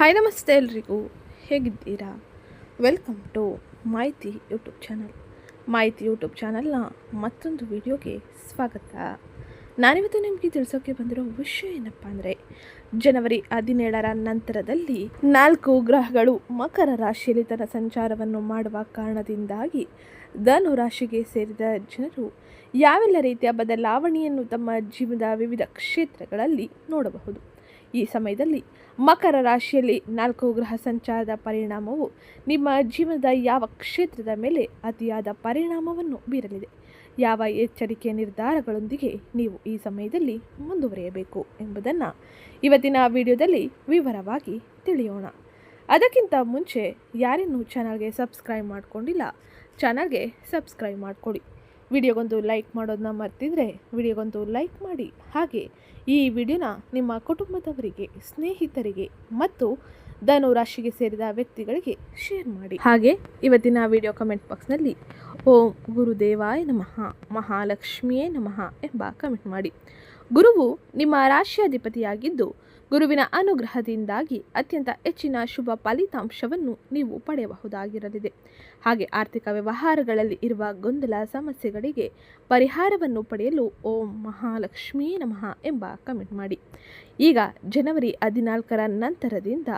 Hi ನಮಸ್ತೆ ಎಲ್ರಿಗೂ. ಹೇಗಿದ್ದೀರಾ? Welcome to Mahiti YouTube channel Mahiti YouTube ಚಾನಲ್ನ ಮತ್ತೊಂದು ವಿಡಿಯೋಗೆ ಸ್ವಾಗತ. ನಾನಿವತ್ತು ನಿಮಗೆ ತಿಳಿಸೋಕೆ ಬಂದಿರೋ ವಿಷಯ ಏನಪ್ಪ ಅಂದರೆ, ಜನವರಿ ಹದಿನೇಳರ ನಂತರದಲ್ಲಿ ನಾಲ್ಕು ಗ್ರಹಗಳು ಮಕರ ರಾಶಿಯಲ್ಲಿ ತನ್ನ ಸಂಚಾರವನ್ನು ಮಾಡುವ ಕಾರಣದಿಂದಾಗಿ ಧನು ರಾಶಿಗೆ ಸೇರಿದ ಜನರು ಯಾವೆಲ್ಲ ರೀತಿಯ ಬದಲಾವಣೆಯನ್ನು ತಮ್ಮ ಜೀವನದ ವಿವಿಧ ಕ್ಷೇತ್ರಗಳಲ್ಲಿ ನೋಡಬಹುದು. ಈ ಸಮಯದಲ್ಲಿ ಮಕರ ರಾಶಿಯಲ್ಲಿ ನಾಲ್ಕು ಗ್ರಹ ಸಂಚಾರದ ಪರಿಣಾಮವು ನಿಮ್ಮ ಜೀವನದ ಯಾವ ಕ್ಷೇತ್ರದ ಮೇಲೆ ಅತಿಯಾದ ಪರಿಣಾಮವನ್ನು ಬೀರಲಿದೆ. ಯಾವ ಎಚ್ಚರಿಕೆ ನಿರ್ಧಾರಗಳೊಂದಿಗೆ ನೀವು ಈ ಸಮಯದಲ್ಲಿ ಮುಂದುವರಿಯಬೇಕು ಎಂಬುದನ್ನು ಇವತ್ತಿನ ವಿಡಿಯೋದಲ್ಲಿ ವಿವರವಾಗಿ ತಿಳಿಯೋಣ. ಅದಕ್ಕಿಂತ ಮುಂಚೆ ಯಾರಿನ್ನೂ ಚಾನಲ್ಗೆ ಸಬ್ಸ್ಕ್ರೈಬ್ ಮಾಡಿಕೊಂಡಿಲ್ಲ, ಚಾನಲ್ಗೆ ಸಬ್ಸ್ಕ್ರೈಬ್ ಮಾಡಿಕೊಡಿ. ವಿಡಿಯೋಗೊಂದು ಲೈಕ್ ಮಾಡೋದನ್ನ ಮರ್ತಿದ್ರೆ ವಿಡಿಯೋಗೊಂದು ಲೈಕ್ ಮಾಡಿ. ಹಾಗೆ ಈ ವಿಡಿಯೋನ ನಿಮ್ಮ ಕುಟುಂಬದವರಿಗೆ, ಸ್ನೇಹಿತರಿಗೆ ಮತ್ತು ಧನು ರಾಶಿಗೆ ಸೇರಿದ ವ್ಯಕ್ತಿಗಳಿಗೆ ಶೇರ್ ಮಾಡಿ. ಹಾಗೆ ಇವತ್ತಿನ ವಿಡಿಯೋ ಕಮೆಂಟ್ ಬಾಕ್ಸ್ನಲ್ಲಿ ಓಂ ಗುರುದೇವಾಯ ನಮಃ, ಮಹಾಲಕ್ಷ್ಮಿಯೇ ನಮಃ ಎಂಬ ಕಮೆಂಟ್ ಮಾಡಿ. ಗುರುವು ನಿಮ್ಮ ರಾಶಿಯಾಧಿಪತಿಯಾಗಿದ್ದು ಗುರುವಿನ ಅನುಗ್ರಹದಿಂದಾಗಿ ಅತ್ಯಂತ ಹೆಚ್ಚಿನ ಶುಭ ಫಲಿತಾಂಶವನ್ನು ನೀವು ಪಡೆಯಬಹುದಾಗಿರಲಿದೆ. ಹಾಗೆ ಆರ್ಥಿಕ ವ್ಯವಹಾರಗಳಲ್ಲಿ ಇರುವ ಗೊಂದಲ ಸಮಸ್ಯೆಗಳಿಗೆ ಪರಿಹಾರವನ್ನು ಪಡೆಯಲು ಓಂ ಮಹಾಲಕ್ಷ್ಮೀ ನಮಃ ಎಂಬ ಕಮೆಂಟ್ ಮಾಡಿ. ಈಗ ಜನವರಿ ಹದಿನಾಲ್ಕರ ನಂತರದಿಂದ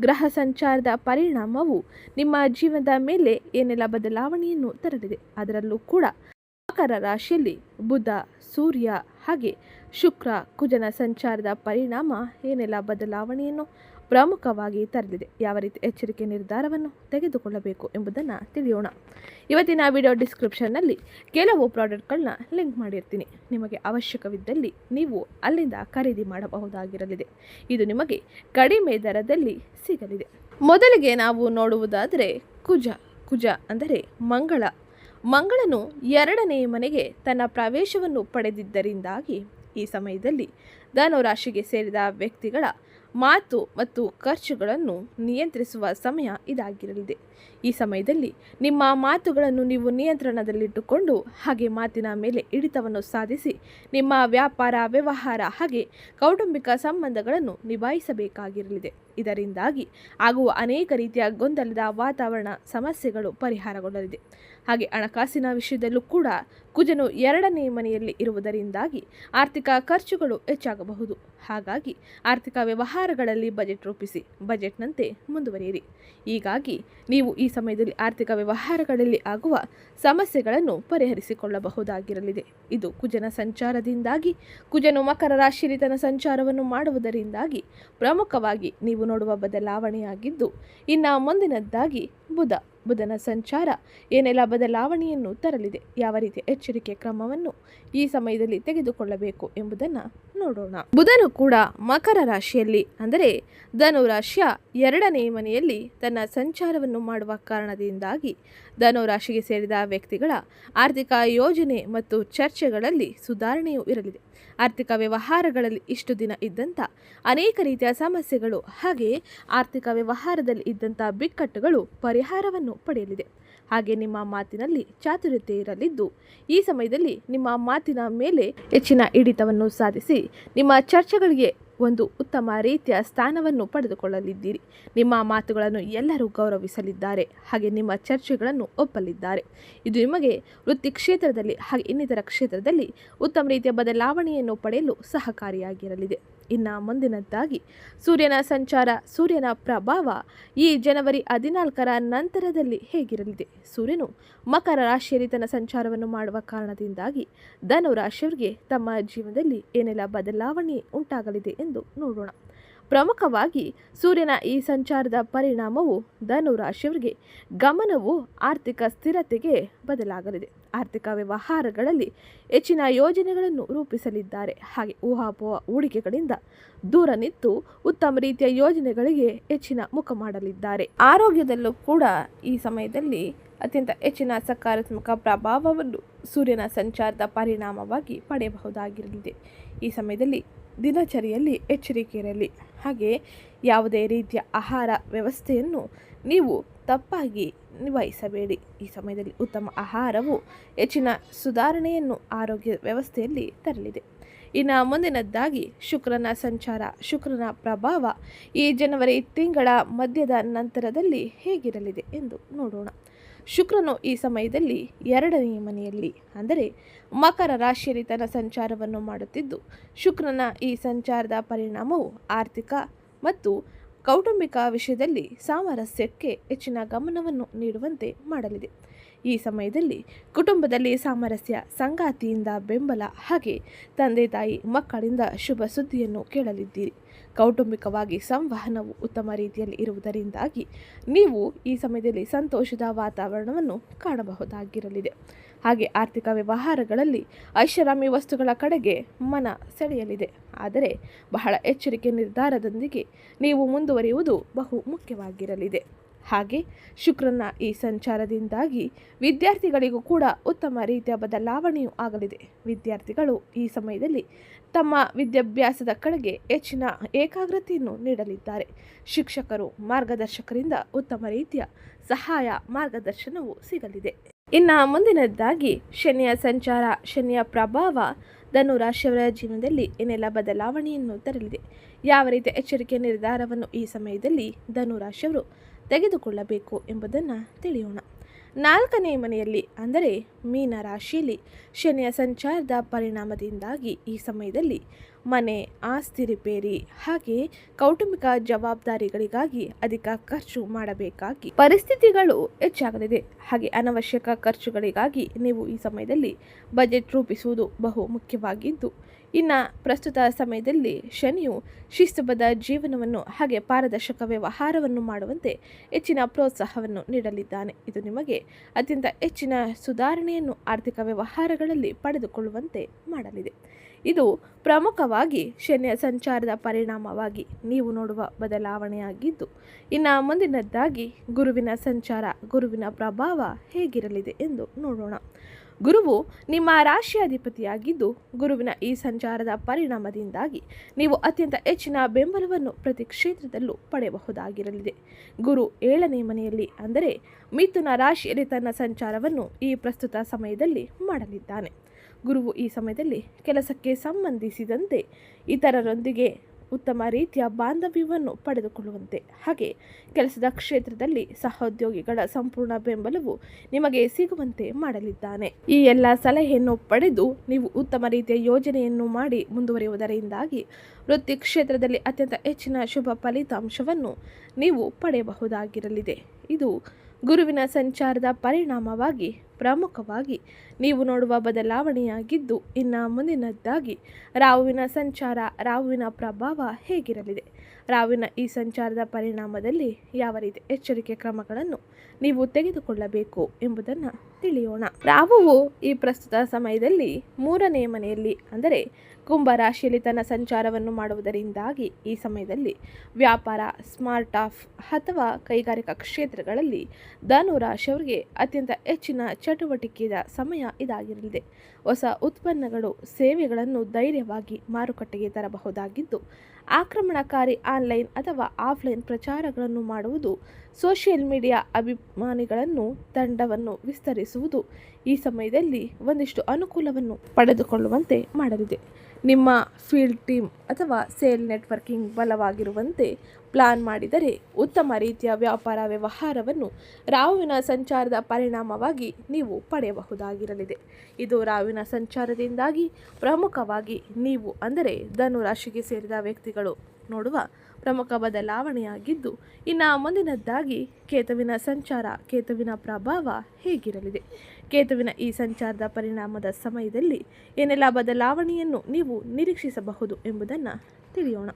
ಗ್ರಹ ಸಂಚಾರದ ಪರಿಣಾಮವು ನಿಮ್ಮ ಜೀವನದ ಮೇಲೆ ಏನೆಲ್ಲ ಬದಲಾವಣೆಯನ್ನು ತರಲಿದೆ ಅದರಲ್ಲೂ ಕೂಡ ಮಕರ ರಾಶಿಯಲ್ಲಿ ಬುಧ, ಸೂರ್ಯ ಹಾಗೆ ಶುಕ್ರ ಕುಜನ ಸಂಚಾರದ ಪರಿಣಾಮ ಏನೆಲ್ಲ ಬದಲಾವಣೆಯನ್ನು ಪ್ರಮುಖವಾಗಿ ತರಲಿದೆ? ಯಾವ ರೀತಿ ಎಚ್ಚರಿಕೆ ನಿರ್ಧಾರವನ್ನು ತೆಗೆದುಕೊಳ್ಳಬೇಕು ಎಂಬುದನ್ನು ತಿಳಿಯೋಣ. ಇವತ್ತಿನ ವಿಡಿಯೋ ಡಿಸ್ಕ್ರಿಪ್ಷನ್ನಲ್ಲಿ ಕೆಲವು ಪ್ರಾಡಕ್ಟ್ಗಳನ್ನ ಲಿಂಕ್ ಮಾಡಿರ್ತೀನಿ. ನಿಮಗೆ ಅವಶ್ಯಕವಿದ್ದಲ್ಲಿ ನೀವು ಅಲ್ಲಿಂದ ಖರೀದಿ ಮಾಡಬಹುದಾಗಿರಲಿದೆ. ಇದು ನಿಮಗೆ ಕಡಿಮೆ ದರದಲ್ಲಿ ಸಿಗಲಿದೆ. ಮೊದಲಿಗೆ ನಾವು ನೋಡುವುದಾದರೆ ಕುಜ. ಕುಜ ಅಂದರೆ ಮಂಗಳ. ಮಂಗಳನು ಎರಡನೇ ಮನೆಗೆ ತನ್ನ ಪ್ರವೇಶವನ್ನು ಪಡೆದಿದ್ದರಿಂದಾಗಿ ಈ ಸಮಯದಲ್ಲಿ ಧನು ರಾಶಿಗೆ ಸೇರಿದ ವ್ಯಕ್ತಿಗಳ ಮಾತು ಮತ್ತು ಖರ್ಚುಗಳನ್ನು ನಿಯಂತ್ರಿಸುವ ಸಮಯ ಇದಾಗಿರಲಿದೆ. ಈ ಸಮಯದಲ್ಲಿ ನಿಮ್ಮ ಮಾತುಗಳನ್ನು ನೀವು ನಿಯಂತ್ರಣದಲ್ಲಿಟ್ಟುಕೊಂಡು ಹಾಗೆ ಮಾತಿನ ಮೇಲೆ ಹಿಡಿತವನ್ನು ಸಾಧಿಸಿ ನಿಮ್ಮ ವ್ಯಾಪಾರ, ವ್ಯವಹಾರ ಹಾಗೆ ಕೌಟುಂಬಿಕ ಸಂಬಂಧಗಳನ್ನು ನಿಭಾಯಿಸಬೇಕಾಗಿರಲಿದೆ. ಇದರಿಂದಾಗಿ ಆಗುವ ಅನೇಕ ರೀತಿಯ ಗೊಂದಲದ ವಾತಾವರಣ ಸಮಸ್ಯೆಗಳು ಪರಿಹಾರಗೊಳ್ಳಲಿದೆ. ಹಾಗೆ ಹಣಕಾಸಿನ ವಿಷಯದಲ್ಲೂ ಕೂಡ ಕುಜನು ಎರಡನೇ ಮನೆಯಲ್ಲಿ ಇರುವುದರಿಂದಾಗಿ ಆರ್ಥಿಕ ಖರ್ಚುಗಳು ಹೆಚ್ಚಾಗಬಹುದು. ಹಾಗಾಗಿ ಆರ್ಥಿಕ ವ್ಯವಹಾರಗಳಲ್ಲಿ ಬಜೆಟ್ ರೂಪಿಸಿ, ಬಜೆಟ್ನಂತೆ ಮುಂದುವರಿಯಿರಿ. ಹೀಗಾಗಿ ನೀವು ಈ ಸಮಯದಲ್ಲಿ ಆರ್ಥಿಕ ವ್ಯವಹಾರಗಳಲ್ಲಿ ಆಗುವ ಸಮಸ್ಯೆಗಳನ್ನು ಪರಿಹರಿಸಿಕೊಳ್ಳಬಹುದಾಗಿರಲಿದೆ. ಇದು ಕುಜನ ಸಂಚಾರದಿಂದಾಗಿ, ಕುಜನು ಮಕರ ರಾಶಿಯಲ್ಲಿ ತನ್ನ ಸಂಚಾರವನ್ನು ಮಾಡುವುದರಿಂದಾಗಿ ಪ್ರಮುಖವಾಗಿ ನೀವು ನೋಡುವ ಬದಲಾವಣೆಯಾಗಿದ್ದು, ಇನ್ನು ಮುಂದಿನದ್ದಾಗಿ ಬುಧ ಬುಧನ ಸಂಚಾರ. ಏನೆಲ್ಲ ಬದಲಾವಣೆಯನ್ನು ತರಲಿದೆ. ಯಾವ ರೀತಿಯ ಎಚ್ಚರಿಕೆ ಕ್ರಮವನ್ನು ಈ ಸಮಯದಲ್ಲಿ ತೆಗೆದುಕೊಳ್ಳಬೇಕು ಎಂಬುದನ್ನು ನೋಡೋಣ. ಬುಧನು ಕೂಡ ಮಕರ ರಾಶಿಯಲ್ಲಿ, ಅಂದರೆ ಧನು ರಾಶಿಯ ಎರಡನೇ ಮನೆಯಲ್ಲಿ ತನ್ನ ಸಂಚಾರವನ್ನು ಮಾಡುವ ಕಾರಣದಿಂದಾಗಿ ಧನು ರಾಶಿಗೆ ಸೇರಿದ ವ್ಯಕ್ತಿಗಳ ಆರ್ಥಿಕ ಯೋಜನೆ ಮತ್ತು ಚರ್ಚೆಗಳಲ್ಲಿ ಸುಧಾರಣೆಯೂ ಇರಲಿದೆ. ಆರ್ಥಿಕ ವ್ಯವಹಾರಗಳಲ್ಲಿ ಇಷ್ಟು ದಿನ ಇದ್ದಂಥ ಅನೇಕ ರೀತಿಯ ಸಮಸ್ಯೆಗಳು ಹಾಗೆ ಆರ್ಥಿಕ ವ್ಯವಹಾರದಲ್ಲಿ ಇದ್ದಂಥ ಬಿಕ್ಕಟ್ಟುಗಳು, ಪರಿಹಾರವನ್ನು ಪಡೆಯಲಿದೆ. ಹಾಗೆ ನಿಮ್ಮ ಮಾತಿನಲ್ಲಿ ಚಾತುರ್ಯತೆ ಇರಲಿದ್ದು, ಈ ಸಮಯದಲ್ಲಿ ನಿಮ್ಮ ಮಾತಿನ ಮೇಲೆ ಹೆಚ್ಚಿನ ಹಿಡಿತವನ್ನು ಸಾಧಿಸಿ, ನಿಮ್ಮ ಚರ್ಚೆಗಳಿಗೆ ಒಂದು ಉತ್ತಮ ರೀತಿಯ ಸ್ಥಾನವನ್ನು ಪಡೆದುಕೊಳ್ಳಲಿದ್ದೀರಿ. ನಿಮ್ಮ ಮಾತುಗಳನ್ನು ಎಲ್ಲರೂ ಗೌರವಿಸಲಿದ್ದಾರೆ, ಹಾಗೆ ನಿಮ್ಮ ಚರ್ಚೆಗಳನ್ನು ಒಪ್ಪಲಿದ್ದಾರೆ. ಇದು ನಿಮಗೆ ವೃತ್ತಿ ಕ್ಷೇತ್ರದಲ್ಲಿ ಹಾಗೆ ಇನ್ನಿತರ ಕ್ಷೇತ್ರದಲ್ಲಿ ಉತ್ತಮ ರೀತಿಯ ಬದಲಾವಣೆಯನ್ನು ಪಡೆಯಲು ಸಹಕಾರಿಯಾಗಿರಲಿದೆ. ಇನ್ನು ಮುಂದಿನದ್ದಾಗಿ. ಸೂರ್ಯನ ಸಂಚಾರ, ಸೂರ್ಯನ ಪ್ರಭಾವ ಈ ಜನವರಿ ಹದಿನಾಲ್ಕರ ನಂತರದಲ್ಲಿ ಹೇಗಿರಲಿದೆ? ಸೂರ್ಯನು ಮಕರ ರಾಶಿಯಲ್ಲಿ ತನ್ನ ಸಂಚಾರವನ್ನು ಮಾಡುವ ಕಾರಣದಿಂದಾಗಿ ಧನು ರಾಶಿಯವರಿಗೆ ತಮ್ಮ ಜೀವನದಲ್ಲಿ ಏನೆಲ್ಲ ಬದಲಾವಣೆ ಉಂಟಾಗಲಿದೆ ಎಂದು ನೋಡೋಣ. ಪ್ರಮುಖವಾಗಿ ಸೂರ್ಯನ ಈ ಸಂಚಾರದ ಪರಿಣಾಮವು ಧನು ರಾಶಿಯವರಿಗೆ ಗಮನವು ಆರ್ಥಿಕ ಸ್ಥಿರತೆಗೆ ಬದಲಾಗಲಿದೆ. ಆರ್ಥಿಕ ವ್ಯವಹಾರಗಳಲ್ಲಿ ಹೆಚ್ಚಿನ ಯೋಜನೆಗಳನ್ನು ರೂಪಿಸಲಿದ್ದಾರೆ. ಹಾಗೆ ಊಹಾಪೋಹ ಹೂಡಿಕೆಗಳಿಂದ ದೂರ ನಿಂತು ಉತ್ತಮ ರೀತಿಯ ಯೋಜನೆಗಳಿಗೆ ಹೆಚ್ಚಿನ ಮುಖ ಮಾಡಲಿದ್ದಾರೆ. ಆರೋಗ್ಯದಲ್ಲೂ ಕೂಡ ಈ ಸಮಯದಲ್ಲಿ ಅತ್ಯಂತ ಹೆಚ್ಚಿನ ಸಕಾರಾತ್ಮಕ ಪ್ರಭಾವವನ್ನು ಸೂರ್ಯನ ಸಂಚಾರದ ಪರಿಣಾಮವಾಗಿ ಪಡೆಯಬಹುದಾಗಿರಲಿದೆ. ಈ ಸಮಯದಲ್ಲಿ ದಿನಚರಿಯಲ್ಲಿ ಎಚ್ಚರಿಕೆ ಇರಲಿ ಹಾಗೆ ಯಾವುದೇ ರೀತಿಯ ಆಹಾರ ವ್ಯವಸ್ಥೆಯನ್ನು ನೀವು ತಪ್ಪಾಗಿ ನಿಭಾಯಿಸಬೇಡಿ. ಈ ಸಮಯದಲ್ಲಿ ಉತ್ತಮ ಆಹಾರವು ಹೆಚ್ಚಿನ ಸುಧಾರಣೆಯನ್ನು ಆರೋಗ್ಯ ವ್ಯವಸ್ಥೆಯಲ್ಲಿ ತರಲಿದೆ. ಇನ್ನು ಮುಂದಿನದ್ದಾಗಿ ಶುಕ್ರನ ಸಂಚಾರ. ಶುಕ್ರನ ಪ್ರಭಾವ ಈ ಜನವರಿ ತಿಂಗಳ ಮಧ್ಯದ ನಂತರದಲ್ಲಿ ಹೇಗಿರಲಿದೆ ಎಂದು ನೋಡೋಣ. ಶುಕ್ರನು ಈ ಸಮಯದಲ್ಲಿ ಎರಡನೇ ಮನೆಯಲ್ಲಿ. ಅಂದರೆ ಮಕರ ರಾಶಿಯಲ್ಲಿ ತನ್ನ ಸಂಚಾರವನ್ನು ಮಾಡುತ್ತಿದ್ದು, ಶುಕ್ರನ ಈ ಸಂಚಾರದ ಪರಿಣಾಮವು ಆರ್ಥಿಕ ಮತ್ತು ಕೌಟುಂಬಿಕ ವಿಷಯದಲ್ಲಿ ಸಾಮರಸ್ಯಕ್ಕೆ ಹೆಚ್ಚಿನ ಗಮನವನ್ನು ನೀಡುವಂತೆ ಮಾಡಲಿದೆ. ಈ ಸಮಯದಲ್ಲಿ ಕುಟುಂಬದಲ್ಲಿ ಸಾಮರಸ್ಯ, ಸಂಗಾತಿಯಿಂದ ಬೆಂಬಲ ಹಾಗೆ ತಂದೆ ತಾಯಿ ಮಕ್ಕಳಿಂದ ಶುಭ ಸುದ್ದಿಯನ್ನು ಕೇಳಲಿದ್ದೀರಿ. ಕೌಟುಂಬಿಕವಾಗಿ ಸಂವಹನವು ಉತ್ತಮ ರೀತಿಯಲ್ಲಿ ಇರುವುದರಿಂದಾಗಿ ನೀವು ಈ ಸಮಯದಲ್ಲಿ ಸಂತೋಷದ ವಾತಾವರಣವನ್ನು ಕಾಣಬಹುದಾಗಿರಲಿದೆ. ಹಾಗೆ ಆರ್ಥಿಕ ವ್ಯವಹಾರಗಳಲ್ಲಿ ಐಷಾರಾಮಿ ವಸ್ತುಗಳ ಕಡೆಗೆ ಮನ ಸೆಳೆಯಲಿದೆ. ಆದರೆ ಬಹಳ ಎಚ್ಚರಿಕೆ ನಿರ್ಧಾರದೊಂದಿಗೆ ನೀವು ಮುಂದುವರಿಯುವುದು ಬಹು ಮುಖ್ಯವಾಗಿರಲಿದೆ. ಹಾಗೆ ಶುಕ್ರನ ಈ ಸಂಚಾರದಿಂದಾಗಿ ವಿದ್ಯಾರ್ಥಿಗಳಿಗೂ ಕೂಡ ಉತ್ತಮ ರೀತಿಯ ಬದಲಾವಣೆಯೂ ಆಗಲಿದೆ. ವಿದ್ಯಾರ್ಥಿಗಳು ಈ ಸಮಯದಲ್ಲಿ ತಮ್ಮ ವಿದ್ಯಾಭ್ಯಾಸದ ಕಡೆಗೆ ಹೆಚ್ಚಿನ ಏಕಾಗ್ರತೆಯನ್ನು ನೀಡಲಿದ್ದಾರೆ. ಶಿಕ್ಷಕರು ಮಾರ್ಗದರ್ಶಕರಿಂದ ಉತ್ತಮ ರೀತಿಯ ಸಹಾಯ ಮಾರ್ಗದರ್ಶನವು ಸಿಗಲಿದೆ. ಇನ್ನು ಮುಂದಿನದ್ದಾಗಿ ಶನಿಯ ಸಂಚಾರ, ಶನಿಯ ಪ್ರಭಾವ ಧನು ರಾಶಿಯವರ ಜೀವನದಲ್ಲಿ ಏನೆಲ್ಲ ಬದಲಾವಣೆಯನ್ನು ತರಲಿದೆ? ಯಾವ ರೀತಿಯ ಎಚ್ಚರಿಕೆ ನಿರ್ಧಾರವನ್ನು ಈ ಸಮಯದಲ್ಲಿ ಧನು ರಾಶಿಯವರು ತೆಗೆದುಕೊಳ್ಳಬೇಕು ಎಂಬುದನ್ನು ತಿಳಿಯೋಣ. ನಾಲ್ಕನೇ ಮನೆಯಲ್ಲಿ, ಅಂದರೆ ಮೀನ ರಾಶಿಯಲ್ಲಿ, ಶನಿಯ ಸಂಚಾರದ ಪರಿಣಾಮದಿಂದಾಗಿ ಈ ಸಮಯದಲ್ಲಿ ಮನೆ ಆಸ್ತಿ ರಿಪೇರಿ ಹಾಗೆ ಕೌಟುಂಬಿಕ ಜವಾಬ್ದಾರಿಗಳಿಗಾಗಿ ಅಧಿಕ ಖರ್ಚು ಮಾಡಬೇಕಾಗಿ ಪರಿಸ್ಥಿತಿಗಳು ಹೆಚ್ಚಾಗಲಿದೆ. ಹಾಗೆ ಅನವಶ್ಯಕ ಖರ್ಚುಗಳಿಗಾಗಿ ನೀವು ಈ ಸಮಯದಲ್ಲಿ ಬಜೆಟ್ ರೂಪಿಸುವುದು ಬಹು ಮುಖ್ಯವಾಗಿದ್ದು ಇನ್ನು ಪ್ರಸ್ತುತ ಸಮಯದಲ್ಲಿ ಶನಿಯು ಶಿಸ್ತುಬದ್ಧ ಜೀವನವನ್ನು ಹಾಗೆ ಪಾರದರ್ಶಕ ವ್ಯವಹಾರವನ್ನು ಮಾಡುವಂತೆ ಹೆಚ್ಚಿನ ಪ್ರೋತ್ಸಾಹವನ್ನು ನೀಡಲಿದ್ದಾನೆ. ಇದು ನಿಮಗೆ ಅತ್ಯಂತ ಹೆಚ್ಚಿನ ಸುಧಾರಣೆಯನ್ನು ಆರ್ಥಿಕ ವ್ಯವಹಾರಗಳಲ್ಲಿ ಪಡೆದುಕೊಳ್ಳುವಂತೆ ಮಾಡಲಿದೆ. ಇದು ಪ್ರಮುಖವಾಗಿ ಶನಿಯ ಸಂಚಾರದ ಪರಿಣಾಮವಾಗಿ ನೀವು ನೋಡುವ ಬದಲಾವಣೆಯಾಗಿದ್ದು, ಇನ್ನು ಮುಂದಿನದ್ದಾಗಿ ಗುರುವಿನ ಸಂಚಾರ, ಗುರುವಿನ ಪ್ರಭಾವ ಹೇಗಿರಲಿದೆ ಎಂದು ನೋಡೋಣ. ಗುರುವು ನಿಮ್ಮ ರಾಶಿಯಾಧಿಪತಿಯಾಗಿದ್ದು ಗುರುವಿನ ಈ ಸಂಚಾರದ ಪರಿಣಾಮದಿಂದಾಗಿ ನೀವು ಅತ್ಯಂತ ಹೆಚ್ಚಿನ ಬೆಂಬಲವನ್ನು ಪ್ರತಿ ಕ್ಷೇತ್ರದಲ್ಲೂ ಪಡೆಯಬಹುದಾಗಿರಲಿದೆ. ಗುರು ಏಳನೇ ಮನೆಯಲ್ಲಿ ಅಂದರೆ ಮಿಥುನ ರಾಶಿಯಲ್ಲಿ ತನ್ನ ಸಂಚಾರವನ್ನು ಈ ಪ್ರಸ್ತುತ ಸಮಯದಲ್ಲಿ ಮಾಡಲಿದ್ದಾನೆ. ಗುರುವು ಈ ಸಮಯದಲ್ಲಿ ಕೆಲಸಕ್ಕೆ ಸಂಬಂಧಿಸಿದಂತೆ ಇತರರೊಂದಿಗೆ ಉತ್ತಮ ರೀತಿಯ ಬಾಂಧವ್ಯವನ್ನು ಪಡೆದುಕೊಳ್ಳುವಂತೆ. ಹಾಗೆ ಕೆಲಸದ ಕ್ಷೇತ್ರದಲ್ಲಿ ಸಹೋದ್ಯೋಗಿಗಳ ಸಂಪೂರ್ಣ ಬೆಂಬಲವು ನಿಮಗೆ ಸಿಗುವಂತೆ ಮಾಡಲಿದ್ದಾನೆ. ಈ ಎಲ್ಲ ಸಲಹೆಯನ್ನು ಪಡೆದು ನೀವು ಉತ್ತಮ ರೀತಿಯ ಯೋಜನೆಯನ್ನು ಮಾಡಿ ಮುಂದುವರಿಯುವುದರಿಂದಾಗಿ ವೃತ್ತಿ ಕ್ಷೇತ್ರದಲ್ಲಿ ಅತ್ಯಂತ ಹೆಚ್ಚಿನ ಶುಭ ಫಲಿತಾಂಶವನ್ನು ನೀವು ಪಡೆಯಬಹುದಾಗಿರಲಿದೆ. ಇದು ಗುರುವಿನ ಸಂಚಾರದ ಪರಿಣಾಮವಾಗಿ ಪ್ರಮುಖವಾಗಿ ನೀವು ನೋಡುವ ಬದಲಾವಣೆಯಾಗಿದ್ದು ಇನ್ನು ಮುಂದಿನದ್ದಾಗಿ ರಾಹುವಿನ ಸಂಚಾರ ರಾಹುವಿನ ಪ್ರಭಾವ ಹೇಗಿರಲಿದೆ? ರಾಹುವಿನ ಈ ಸಂಚಾರದ ಪರಿಣಾಮದಲ್ಲಿ ಯಾವ ರೀತಿ ಎಚ್ಚರಿಕೆ ಕ್ರಮಗಳನ್ನು ನೀವು ತೆಗೆದುಕೊಳ್ಳಬೇಕು ಎಂಬುದನ್ನು ತಿಳಿಯೋಣ. ರಾಹುವು ಈ ಪ್ರಸ್ತುತ ಸಮಯದಲ್ಲಿ ಮೂರನೇ ಮನೆಯಲ್ಲಿ, ಅಂದರೆ ಕುಂಭ ರಾಶಿಯಲ್ಲಿ ತನ್ನ ಸಂಚಾರವನ್ನು ಮಾಡುವುದರಿಂದಾಗಿ ಈ ಸಮಯದಲ್ಲಿ ವ್ಯಾಪಾರ, ಸ್ಮಾರ್ಟ್ ಆಫ್ ಅಥವಾ ಕೈಗಾರಿಕಾ ಕ್ಷೇತ್ರಗಳಲ್ಲಿ ಧನು ರಾಶಿಯವರಿಗೆ ಅತ್ಯಂತ ಹೆಚ್ಚಿನ ಚಟುವಟಿಕೆಯ ಸಮಯ ಇದಾಗಿರಲಿದೆ. ಹೊಸ ಉತ್ಪನ್ನಗಳು, ಸೇವೆಗಳನ್ನು ಧೈರ್ಯವಾಗಿ ಮಾರುಕಟ್ಟೆಗೆ ತರಬಹುದಾಗಿದ್ದು ಆಕ್ರಮಣಕಾರಿ ಆನ್ಲೈನ್ ಅಥವಾ ಆಫ್ಲೈನ್ ಪ್ರಚಾರಗಳನ್ನು ಮಾಡುವುದು, ಸೋಷಿಯಲ್ ಮೀಡಿಯಾ ಅಭಿಮಾನಿಗಳನ್ನು ತಂಡವನ್ನು ವಿಸ್ತರಿಸುವುದು ಈ ಸಮಯದಲ್ಲಿ ಒಂದಿಷ್ಟು ಅನುಕೂಲವನ್ನು ಪಡೆದುಕೊಳ್ಳುವಂತೆ ಮಾಡಲಿದೆ. ನಿಮ್ಮ ಫೀಲ್ಡ್ ಟೀಮ್ ಅಥವಾ ಸೇಲ್ ನೆಟ್ವರ್ಕಿಂಗ್ ಬಲವಾಗಿರುವಂತೆ ಪ್ಲಾನ್ ಮಾಡಿದರೆ ಉತ್ತಮ ರೀತಿಯ ವ್ಯಾಪಾರ ವ್ಯವಹಾರವನ್ನು ರಾಹುವಿನ ಸಂಚಾರದ ಪರಿಣಾಮವಾಗಿ ನೀವು ಪಡೆಯಬಹುದಾಗಿರಲಿದೆ. ಇದು ರಾಹುವಿನ ಸಂಚಾರದಿಂದಾಗಿ ಪ್ರಮುಖವಾಗಿ ನೀವು ಅಂದರೆ ಧನು ರಾಶಿಗೆ ಸೇರಿದ ವ್ಯಕ್ತಿಗಳು ನೋಡುವ ಪ್ರಮುಖ ಬದಲಾವಣೆಯಾಗಿದ್ದು, ಇನ್ನು ಮುಂದಿನದ್ದಾಗಿ ಕೇತುವಿನ ಸಂಚಾರ, ಕೇತುವಿನ ಪ್ರಭಾವ ಹೇಗಿರಲಿದೆ? ಕೇತುವಿನ ಈ ಸಂಚಾರದ ಪರಿಣಾಮದ ಸಮಯದಲ್ಲಿ ಏನೆಲ್ಲ ಬದಲಾವಣೆಯನ್ನು ನೀವು ನಿರೀಕ್ಷಿಸಬಹುದು ಎಂಬುದನ್ನು ತಿಳಿಯೋಣ.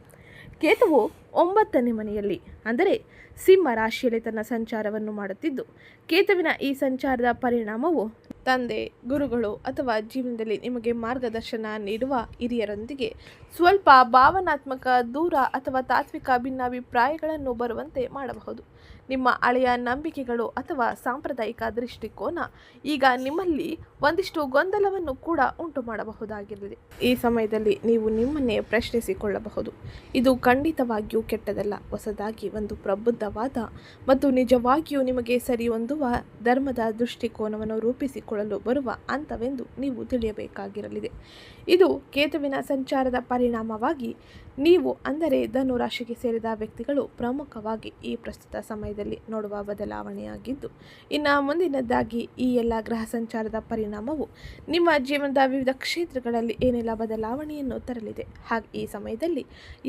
ಕೇತುವು ಒಂಬತ್ತನೇ ಮನೆಯಲ್ಲಿ. ಅಂದರೆ ಸಿಂಹ ರಾಶಿಯಲ್ಲಿ ತನ್ನ ಸಂಚಾರವನ್ನು ಮಾಡುತ್ತಿದ್ದು, ಕೇತುವಿನ ಈ ಸಂಚಾರದ ಪರಿಣಾಮವು ತಂದೆ, ಗುರುಗಳು ಅಥವಾ ಜೀವನದಲ್ಲಿ ನಿಮಗೆ ಮಾರ್ಗದರ್ಶನ ನೀಡುವ ಹಿರಿಯರೊಂದಿಗೆ ಸ್ವಲ್ಪ ಭಾವನಾತ್ಮಕ ದೂರ ಅಥವಾ ತಾತ್ವಿಕ ಭಿನ್ನಾಭಿಪ್ರಾಯಗಳನ್ನು ಬರುವಂತೆ ಮಾಡಬಹುದು. ನಿಮ್ಮ ಹಳೆಯ ನಂಬಿಕೆಗಳು ಅಥವಾ ಸಾಂಪ್ರದಾಯಿಕ ದೃಷ್ಟಿಕೋನ ಈಗ ನಿಮ್ಮಲ್ಲಿ ಒಂದಿಷ್ಟು ಗೊಂದಲವನ್ನು ಕೂಡ ಉಂಟು ಮಾಡಬಹುದಾಗಿರಲಿ. ಈ ಸಮಯದಲ್ಲಿ ನೀವು ನಿಮ್ಮನ್ನೇ ಪ್ರಶ್ನಿಸಿಕೊಳ್ಳಬಹುದು. ಇದು ಖಂಡಿತವಾಗಿಯೂ ಕೆಟ್ಟದಲ್ಲ. ಹೊಸದಾಗಿ ಒಂದು ಪ್ರಬುದ್ಧವಾದ ಮತ್ತು ನಿಜವಾಗಿಯೂ ನಿಮಗೆ ಸರಿಹೊಂದುವ ಧರ್ಮದ ದೃಷ್ಟಿಕೋನವನ್ನು ರೂಪಿಸಿಕೊಳ್ಳಲು ಬರುವ ಹಂತವೆಂದು ನೀವು ತಿಳಿಯಬೇಕಾಗಿರಲಿದೆ. ಇದು ಕೇತುವಿನ ಸಂಚಾರದ ಪರಿಣಾಮವಾಗಿ ನೀವು ಅಂದರೆ ಧನುರಾಶಿಗೆ ಸೇರಿದ ವ್ಯಕ್ತಿಗಳು ಪ್ರಮುಖವಾಗಿ ಈ ಪ್ರಸ್ತುತ ಸಮಯದಲ್ಲಿ ನೋಡುವ ಬದಲಾವಣೆಯಾಗಿದ್ದು, ಇನ್ನು ಮುಂದಿನದ್ದಾಗಿ ಈ ಎಲ್ಲ ಗ್ರಹ ಸಂಚಾರದ ಪರಿಣಾಮವು ನಿಮ್ಮ ಜೀವನದ ವಿವಿಧ ಕ್ಷೇತ್ರಗಳಲ್ಲಿ ಏನೆಲ್ಲ ಬದಲಾವಣೆಯನ್ನು ತರಲಿದೆ, ಹಾಗೆ ಈ ಸಮಯದಲ್ಲಿ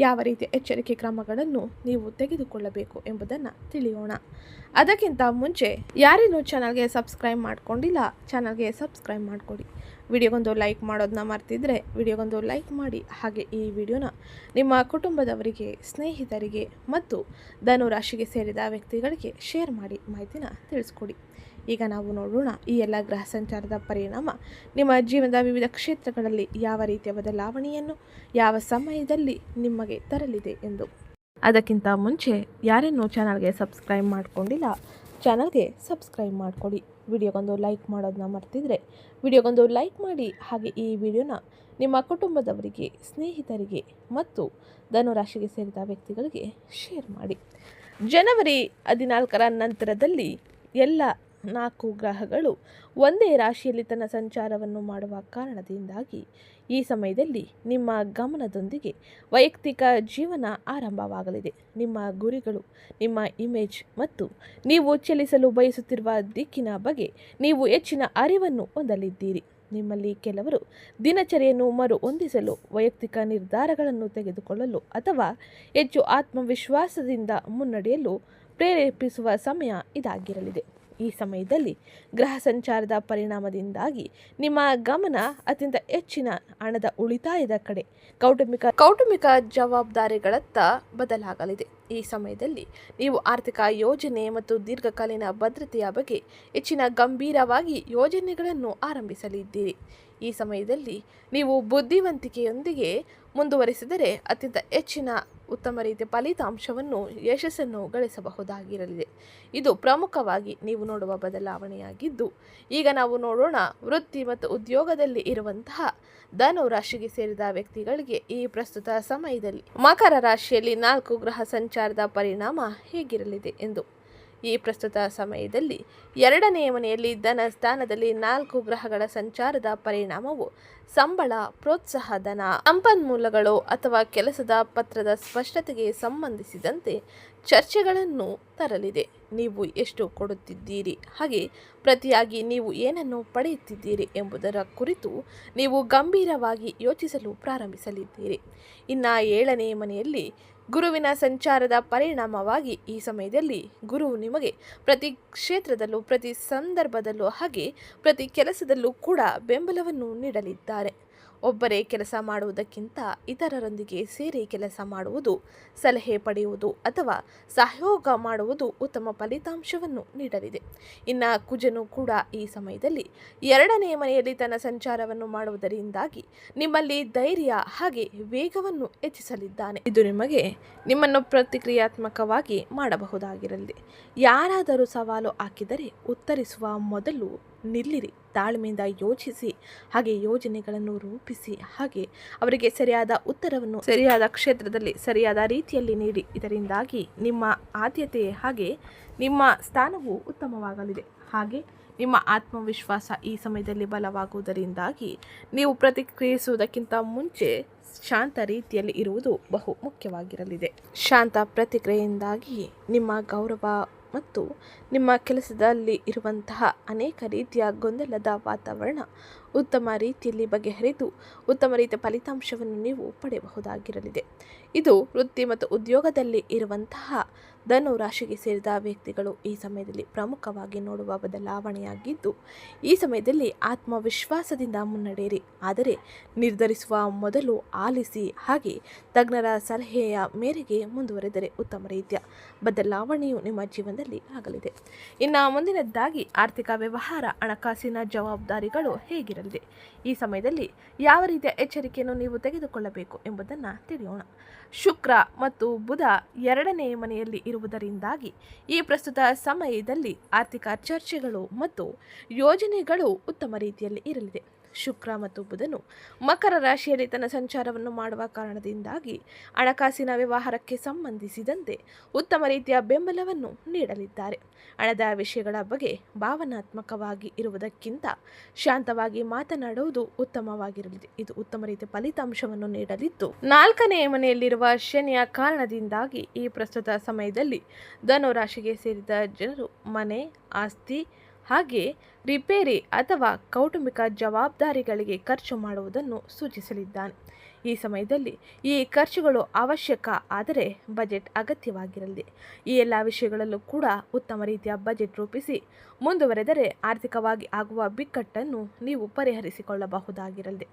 ಯಾವ ರೀತಿಯ ಎಚ್ಚರಿಕೆ ಕ್ರಮಗಳನ್ನು ನೀವು ತೆಗೆದುಕೊಳ್ಳಬೇಕು ಎಂಬುದನ್ನು ತಿಳಿಯೋಣ. ಅದಕ್ಕಿಂತ ಮುಂಚೆ ಯಾರೇನು ಚಾನಲ್ಗೆ ಸಬ್ಸ್ಕ್ರೈಬ್ ಮಾಡ್ಕೊಂಡಿಲ್ಲ ಚಾನಲ್ಗೆ ಸಬ್ಸ್ಕ್ರೈಬ್ ಮಾಡಿಕೊಡಿ. ವಿಡಿಯೋಗೊಂದು ಲೈಕ್ ಮಾಡೋದನ್ನ ಮರ್ತಿದ್ರೆ ವಿಡಿಯೋಗೊಂದು ಲೈಕ್ ಮಾಡಿ. ಹಾಗೆ ಈ ವಿಡಿಯೋನ ನಿಮ್ಮ ಕುಟುಂಬದವರಿಗೆ, ಸ್ನೇಹಿತರಿಗೆ ಮತ್ತು ಧನು ರಾಶಿಗೆ ಸೇರಿದ ವ್ಯಕ್ತಿಗಳಿಗೆ ಶೇರ್ ಮಾಡಿ ಮಾಹಿತಿನ ತಿಳಿಸ್ಕೊಡಿ. ಈಗ ನಾವು ನೋಡೋಣ ಈ ಎಲ್ಲ ಗ್ರಹ ಸಂಚಾರದ ಪರಿಣಾಮ. ನಿಮ್ಮ ಜೀವನದ ವಿವಿಧ ಕ್ಷೇತ್ರಗಳಲ್ಲಿ ಯಾವ ರೀತಿಯ ಬದಲಾವಣೆಯನ್ನು, ಯಾವ ಸಮಯದಲ್ಲಿ ನಿಮಗೆ ತರಲಿದೆ ಎಂದು. ಅದಕ್ಕಿಂತ ಮುಂಚೆ ಯಾರೇನೂ ಚಾನಲ್ಗೆ ಸಬ್ಸ್ಕ್ರೈಬ್ ಮಾಡಿಕೊಂಡಿಲ್ಲ, ಚಾನಲ್ಗೆ ಸಬ್ಸ್ಕ್ರೈಬ್ ಮಾಡಿಕೊಡಿ. ವಿಡಿಯೋಗೊಂದು ಲೈಕ್ ಮಾಡೋದನ್ನ ಮರ್ತಿದ್ರೆ ವಿಡಿಯೋಗೊಂದು ಲೈಕ್ ಮಾಡಿ ಹಾಗೆ ಈ ವಿಡಿಯೋನ ನಿಮ್ಮ ಕುಟುಂಬದವರಿಗೆ, ಸ್ನೇಹಿತರಿಗೆ ಮತ್ತು ಧನುರಾಶಿಗೆ ಸೇರಿದ ವ್ಯಕ್ತಿಗಳಿಗೆ ಶೇರ್ ಮಾಡಿ. ಜನವರಿ ಹದಿನಾಲ್ಕರ ನಂತರದಲ್ಲಿ ಎಲ್ಲ ನಾಲ್ಕು ಗ್ರಹಗಳು ಒಂದೇ ರಾಶಿಯಲ್ಲಿ ತನ್ನ ಸಂಚಾರವನ್ನು ಮಾಡುವ ಕಾರಣದಿಂದಾಗಿ ಈ ಸಮಯದಲ್ಲಿ ನಿಮ್ಮ ಗಮನದೊಂದಿಗೆ ವೈಯಕ್ತಿಕ ಜೀವನ ಆರಂಭವಾಗಲಿದೆ. ನಿಮ್ಮ ಗುರಿಗಳು, ನಿಮ್ಮ ಇಮೇಜ್ ಮತ್ತು ನೀವು ಚಲಿಸಲು ಬಯಸುತ್ತಿರುವ ದಿಕ್ಕಿನ ಬಗ್ಗೆ ನೀವು ಹೆಚ್ಚಿನ ಅರಿವನ್ನು ಹೊಂದಲಿದ್ದೀರಿ. ನಿಮ್ಮಲ್ಲಿ ಕೆಲವರು ದಿನಚರಿಯನ್ನು ಮರು ಹೊಂದಿಸಲು ವೈಯಕ್ತಿಕ ನಿರ್ಧಾರಗಳನ್ನು ತೆಗೆದುಕೊಳ್ಳಲು ಅಥವಾ ಹೆಚ್ಚು ಆತ್ಮವಿಶ್ವಾಸದಿಂದ ಮುನ್ನಡೆಯಲು ಪ್ರೇರೇಪಿಸುವ ಸಮಯ ಇದಾಗಿರಲಿದೆ. ಈ ಸಮಯದಲ್ಲಿ ಗ್ರಹ ಸಂಚಾರದ ಪರಿಣಾಮದಿಂದಾಗಿ ನಿಮ್ಮ ಗಮನ ಅತ್ಯಂತ ಹೆಚ್ಚಿನ ಹಣದ ಉಳಿತಾಯದ ಕಡೆ ಕೌಟುಂಬಿಕ ಕೌಟುಂಬಿಕ ಜವಾಬ್ದಾರಿಗಳತ್ತ ಬದಲಾಗಲಿದೆ. ಈ ಸಮಯದಲ್ಲಿ ನೀವು ಆರ್ಥಿಕ ಯೋಜನೆ ಮತ್ತು ದೀರ್ಘಕಾಲೀನ ಭದ್ರತೆಯ ಬಗ್ಗೆ ಹೆಚ್ಚಿನ ಗಂಭೀರವಾಗಿ ಯೋಜನೆಗಳನ್ನು ಆರಂಭಿಸಲಿದ್ದೀರಿ. ಈ ಸಮಯದಲ್ಲಿ ನೀವು ಬುದ್ಧಿವಂತಿಕೆಯೊಂದಿಗೆ ಮುಂದುವರಿಸಿದರೆ ಅತ್ಯಂತ ಹೆಚ್ಚಿನ ಉತ್ತಮ ರೀತಿಯ ಫಲಿತಾಂಶವನ್ನು, ಯಶಸ್ಸನ್ನು ಗಳಿಸಬಹುದಾಗಿರಲಿದೆ. ಇದು ಪ್ರಮುಖವಾಗಿ ನೀವು ನೋಡುವ ಬದಲಾವಣೆಯಾಗಿದ್ದು, ಈಗ ನಾವು ನೋಡೋಣ ವೃತ್ತಿ ಮತ್ತು ಉದ್ಯೋಗದಲ್ಲಿ ಇರುವಂತಹ ಧನು ರಾಶಿಗೆ ಸೇರಿದ ವ್ಯಕ್ತಿಗಳಿಗೆ ಈ ಪ್ರಸ್ತುತ ಸಮಯದಲ್ಲಿ ಮಕರ ರಾಶಿಯಲ್ಲಿ ನಾಲ್ಕು ಗ್ರಹ ಸಂಚಾರದ ಪರಿಣಾಮ ಹೇಗಿರಲಿದೆ ಎಂದು. ಈ ಪ್ರಸ್ತುತ ಸಮಯದಲ್ಲಿ ಎರಡನೆಯ ಮನೆಯಲ್ಲಿ ಧನ ಸ್ಥಾನದಲ್ಲಿ ನಾಲ್ಕು ಗ್ರಹಗಳ ಸಂಚಾರದ ಪರಿಣಾಮವು ಸಂಬಳ, ಪ್ರೋತ್ಸಾಹ, ಧನ, ಸಂಪನ್ಮೂಲಗಳು ಅಥವಾ ಕೆಲಸದ ಪತ್ರದ ಸ್ಪಷ್ಟತೆಗೆ ಸಂಬಂಧಿಸಿದಂತೆ ಚರ್ಚೆಗಳನ್ನು ತರಲಿದೆ. ನೀವು ಎಷ್ಟು ಕೊಡುತ್ತಿದ್ದೀರಿ? ಹಾಗೆ ಪ್ರತಿಯಾಗಿ ನೀವು ಏನನ್ನು ಪಡೆಯುತ್ತಿದ್ದೀರಿ ಎಂಬುದರ ಕುರಿತು ನೀವು ಗಂಭೀರವಾಗಿ ಯೋಚಿಸಲು ಪ್ರಾರಂಭಿಸಲಿದ್ದೀರಿ. ಇನ್ನು ಏಳನೇ ಮನೆಯಲ್ಲಿ ಗುರುವಿನ ಸಂಚಾರದ ಪರಿಣಾಮವಾಗಿ ಈ ಸಮಯದಲ್ಲಿ ಗುರು ನಿಮಗೆ ಪ್ರತಿ ಕ್ಷೇತ್ರದಲ್ಲೂ, ಪ್ರತಿ ಸಂದರ್ಭದಲ್ಲೂ ಹಾಗೆ ಪ್ರತಿ ಕೆಲಸದಲ್ಲೂ ಕೂಡ ಬೆಂಬಲವನ್ನು ನೀಡಲಿದ್ದಾರೆ. ಒಬ್ಬರೇ ಕೆಲಸ ಮಾಡುವುದಕ್ಕಿಂತ ಇತರರೊಂದಿಗೆ ಸೇರಿ ಕೆಲಸ ಮಾಡುವುದು, ಸಲಹೆ ಪಡೆಯುವುದು ಅಥವಾ ಸಹಯೋಗ ಮಾಡುವುದು ಉತ್ತಮ ಫಲಿತಾಂಶವನ್ನು ನೀಡಲಿದೆ. ಇನ್ನು ಕುಜನು ಕೂಡ ಈ ಸಮಯದಲ್ಲಿ ಎರಡನೇ ಮನೆಯಲ್ಲಿ ತನ್ನ ಸಂಚಾರವನ್ನು ಮಾಡುವುದರಿಂದಾಗಿ ನಿಮ್ಮಲ್ಲಿ ಧೈರ್ಯ ಹಾಗೆ ವೇಗವನ್ನು ಹೆಚ್ಚಿಸಲಿದ್ದಾನೆ. ಇದು ನಿಮಗೆ ನಿಮ್ಮನ್ನು ಪ್ರತಿಕ್ರಿಯಾತ್ಮಕವಾಗಿ ಮಾಡಬಹುದಾಗಿರಲಿದೆ ಯಾರಾದರೂ ಸವಾಲು ಹಾಕಿದರೆ ಉತ್ತರಿಸುವ ಮೊದಲು ನಿಲ್ಲಿರಿ, ತಾಳ್ಮೆಯಿಂದ ಯೋಚಿಸಿ, ಹಾಗೆ ಯೋಜನೆಗಳನ್ನು ರೂಪಿಸಿ, ಹಾಗೆ ಅವರಿಗೆ ಸರಿಯಾದ ಉತ್ತರವನ್ನು ಸರಿಯಾದ ಕ್ಷೇತ್ರದಲ್ಲಿ, ಸರಿಯಾದ ರೀತಿಯಲ್ಲಿ ನೀಡಿ. ಇದರಿಂದಾಗಿ ನಿಮ್ಮ ಆದ್ಯತೆ ಹಾಗೆ ನಿಮ್ಮ ಸ್ಥಾನವು ಉತ್ತಮವಾಗಲಿದೆ. ಹಾಗೆ ನಿಮ್ಮ ಆತ್ಮವಿಶ್ವಾಸ ಈ ಸಮಯದಲ್ಲಿ ಬಲವಾಗುವುದರಿಂದಾಗಿ ನೀವು ಪ್ರತಿಕ್ರಿಯಿಸುವುದಕ್ಕಿಂತ ಮುಂಚೆ ಶಾಂತ ರೀತಿಯಲ್ಲಿ ಇರುವುದು ಬಹು ಮುಖ್ಯವಾಗಿರಲಿದೆ. ಶಾಂತ ಪ್ರತಿಕ್ರಿಯೆಯಿಂದಾಗಿ ನಿಮ್ಮ ಗೌರವ ಮತ್ತು ನಿಮ್ಮ ಕೆಲಸದಲ್ಲಿ ಇರುವಂತಹ ಅನೇಕ ರೀತಿಯ ಗೊಂದಲದ ವಾತಾವರಣ ಉತ್ತಮ ರೀತಿಯಲ್ಲಿ ಬಗೆಹರಿದು ಉತ್ತಮ ರೀತಿಯ ಫಲಿತಾಂಶವನ್ನು ನೀವು ಪಡೆಯಬಹುದಾಗಿರಲಿದೆ. ಇದು ವೃತ್ತಿ ಮತ್ತು ಉದ್ಯೋಗದಲ್ಲಿ ಇರುವಂತಹ ಧನು ರಾಶಿಗೆ ಸೇರಿದ ವ್ಯಕ್ತಿಗಳು ಈ ಸಮಯದಲ್ಲಿ ಪ್ರಮುಖವಾಗಿ ನೋಡುವ ಬದಲಾವಣೆಯಾಗಿದ್ದು, ಈ ಸಮಯದಲ್ಲಿ ಆತ್ಮವಿಶ್ವಾಸದಿಂದ ಮುನ್ನಡೆಯಿರಿ. ಆದರೆ ನಿರ್ಧರಿಸುವ ಮೊದಲು ಆಲಿಸಿ, ಹಾಗೆ ತಜ್ಞರ ಸಲಹೆಯ ಮೇರೆಗೆ ಮುಂದುವರೆದರೆ ಉತ್ತಮ ರೀತಿಯ. ಬದಲಾವಣೆಯು ನಿಮ್ಮ ಜೀವನದಲ್ಲಿ ಆಗಲಿದೆ. ಇನ್ನು ಮುಂದಿನದ್ದಾಗಿ ಆರ್ಥಿಕ ವ್ಯವಹಾರ, ಹಣಕಾಸಿನ ಜವಾಬ್ದಾರಿಗಳು ಹೇಗಿರಲಿದೆ? ಈ ಸಮಯದಲ್ಲಿ ಯಾವ ರೀತಿಯ ಎಚ್ಚರಿಕೆಯನ್ನು ನೀವು ತೆಗೆದುಕೊಳ್ಳಬೇಕು ಎಂಬುದನ್ನು ತಿಳಿಯೋಣ. ಶುಕ್ರ ಮತ್ತು ಬುಧ ಎರಡನೇ ಮನೆಯಲ್ಲಿ ಇರುವುದರಿಂದಾಗಿ ಈ ಪ್ರಸ್ತುತ ಸಮಯದಲ್ಲಿ ಆರ್ಥಿಕ ಚರ್ಚೆಗಳು ಮತ್ತು ಯೋಜನೆಗಳು ಉತ್ತಮ ರೀತಿಯಲ್ಲಿ ಇರಲಿದೆ. ಶುಕ್ರ ಮತ್ತು ಬುಧನು. ಮಕರ ರಾಶಿಯಲ್ಲಿ ತನ್ನ ಸಂಚಾರವನ್ನು ಮಾಡುವ ಕಾರಣದಿಂದಾಗಿ ಹಣಕಾಸಿನ ವ್ಯವಹಾರಕ್ಕೆ ಸಂಬಂಧಿಸಿದಂತೆ ಉತ್ತಮ ರೀತಿಯ ಬೆಂಬಲವನ್ನು ನೀಡಲಿದ್ದಾರೆ. ಹಣದ ವಿಷಯಗಳ ಬಗ್ಗೆ ಭಾವನಾತ್ಮಕವಾಗಿ ಇರುವುದಕ್ಕಿಂತ ಶಾಂತವಾಗಿ ಮಾತನಾಡುವುದು ಉತ್ತಮವಾಗಿರಲಿದೆ ಇದು ಉತ್ತಮ ರೀತಿಯ ಫಲಿತಾಂಶವನ್ನು ನೀಡಲಿದ್ದು, ನಾಲ್ಕನೇ ಮನೆಯಲ್ಲಿರುವ ಶನಿಯ ಕಾರಣದಿಂದಾಗಿ ಈ ಪ್ರಸ್ತುತ ಸಮಯದಲ್ಲಿ ಧನು ರಾಶಿಗೆ ಸೇರಿದ ಜನರು ಮನೆ, ಆಸ್ತಿ ಹಾಗೆ ರಿಪೇರಿ ಅಥವಾ ಕೌಟುಂಬಿಕ ಜವಾಬ್ದಾರಿಗಳಿಗೆ ಖರ್ಚು ಮಾಡುವುದನ್ನು ಸೂಚಿಸಲಿದ್ದಾನೆ. ಈ ಸಮಯದಲ್ಲಿ ಈ ಖರ್ಚುಗಳು ಅವಶ್ಯಕ, ಆದರೆ ಬಜೆಟ್ ಅಗತ್ಯವಾಗಿರಲಿದೆ ಈ ಎಲ್ಲ ವಿಷಯಗಳಲ್ಲೂ ಕೂಡ ಉತ್ತಮ ರೀತಿಯ ಬಜೆಟ್ ರೂಪಿಸಿ ಮುಂದುವರೆದರೆ ಆರ್ಥಿಕವಾಗಿ ಆಗುವ ಬಿಕ್ಕಟ್ಟನ್ನು ನೀವು ಪರಿಹರಿಸಿಕೊಳ್ಳಬಹುದಾಗಿರಲಿದೆ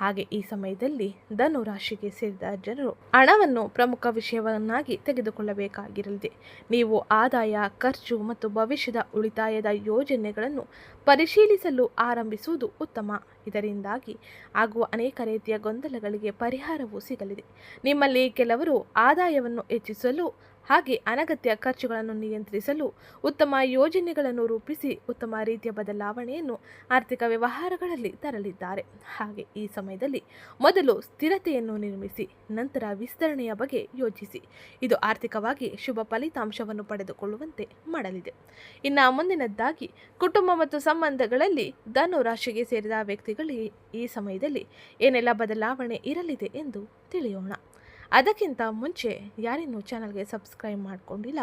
ಹಾಗೆ ಈ ಸಮಯದಲ್ಲಿ ಧನು ರಾಶಿಗೆ ಸೇರಿದ ಜನರು ಹಣವನ್ನು ಪ್ರಮುಖ ವಿಷಯವನ್ನಾಗಿ ತೆಗೆದುಕೊಳ್ಳಬೇಕಾಗಿರಲಿದೆ ನೀವು ಆದಾಯ, ಖರ್ಚು ಮತ್ತು ಭವಿಷ್ಯದ ಉಳಿತಾಯದ ಯೋಜನೆಗಳನ್ನು ಪರಿಶೀಲಿಸಲು ಆರಂಭಿಸುವುದು ಉತ್ತಮ. ಇದರಿಂದಾಗಿ ಆಗುವ ಅನೇಕ ರೀತಿಯ ಗೊಂದಲಗಳಿಗೆ ಪರಿಹಾರವೂ ಸಿಗಲಿದೆ. ನಿಮ್ಮಲ್ಲಿ ಕೆಲವರು ಆದಾಯವನ್ನು ಹೆಚ್ಚಿಸಲು ಹಾಗೆ ಅನಗತ್ಯ ಖರ್ಚುಗಳನ್ನು ನಿಯಂತ್ರಿಸಲು ಉತ್ತಮ ಯೋಜನೆಗಳನ್ನು ರೂಪಿಸಿ ಉತ್ತಮ ರೀತಿಯ ಬದಲಾವಣೆಯನ್ನು ಆರ್ಥಿಕ ವ್ಯವಹಾರಗಳಲ್ಲಿ ತರಲಿದ್ದಾರೆ. ಹಾಗೆ ಈ ಸಮಯದಲ್ಲಿ ಮೊದಲು ಸ್ಥಿರತೆಯನ್ನು ನಿರ್ಮಿಸಿ, ನಂತರ ವಿಸ್ತರಣೆಯ ಬಗ್ಗೆ ಯೋಚಿಸಿ. ಇದು ಆರ್ಥಿಕವಾಗಿ ಶುಭ ಫಲಿತಾಂಶವನ್ನು ಪಡೆದುಕೊಳ್ಳುವಂತೆ ಮಾಡಲಿದೆ. ಇನ್ನು ಮುಂದಿನದ್ದಾಗಿ, ಕುಟುಂಬ ಮತ್ತು ಸಂಬಂಧಗಳಲ್ಲಿ ಧನು ರಾಶಿಗೆ ಸೇರಿದ ವ್ಯಕ್ತಿಗಳಿಗೆ ಈ ಸಮಯದಲ್ಲಿ ಏನೆಲ್ಲ ಬದಲಾವಣೆ ಇರಲಿದೆ ಎಂದು ತಿಳಿಯೋಣ. ಅದಕ್ಕಿಂತ ಮುಂಚೆ ಯಾರಿನ್ನೂ ಚಾನಲ್ಗೆ ಸಬ್ಸ್ಕ್ರೈಬ್ ಮಾಡ್ಕೊಂಡಿಲ್ಲ,